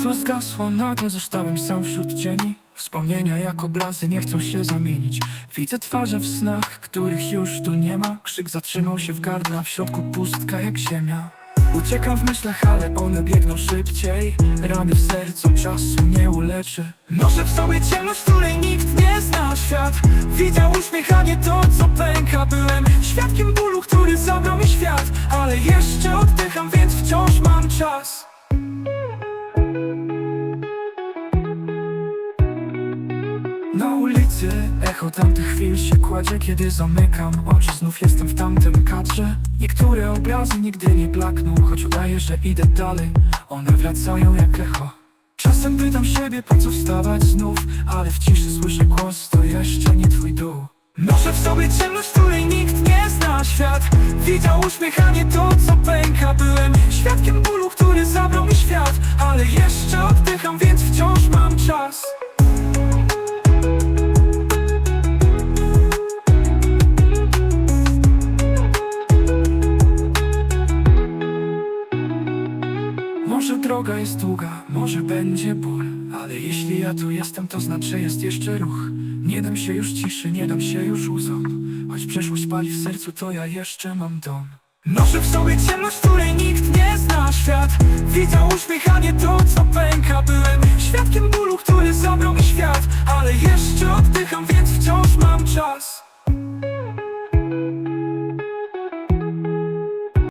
Światło zgasło, nagle zostałem sam wśród cieni. Wspomnienia jak obrazy nie chcą się zamienić. Widzę twarze w snach, których już tu nie ma. Krzyk zatrzymał się w gardle, w środku pustka jak ziemia. Uciekam w myślach, ale one biegną szybciej. Rany w sercu czasu nie uleczy. Noszę w sobie ciemność, której nikt nie zna. Świat widział uśmiech, a nie to co pęka. Byłem świadkiem bólu, który zabrał mi świat. Ale jeszcze oddycham, więc wciąż mam czas Na ulicy echo tamtych chwil się kładzie Kiedy zamykam oczy, znów jestem w tamtym kadrze. Niektóre obrazy nigdy nie blakną Choć udaję, że idę dalej. One wracają jak echo. Czasem pytam siebie, po co wstawać znów Ale w ciszy słyszę głos, to jeszcze nie twój dół Noszę w sobie ciemność, której nikt nie zna. Świat widział uśmiech, a nie to co pęka. Byłem świadkiem bólu, Może droga jest długa, może będzie ból Ale jeśli ja tu jestem, to znaczy jest jeszcze ruch. Nie dam się już ciszy, nie dam się już łzom Choć przeszłość pali w sercu, to ja jeszcze mam dom. Noszę w sobie ciemność, której nikt nie zna. Świat widział uśmiech, a nie to, co pęka. Byłem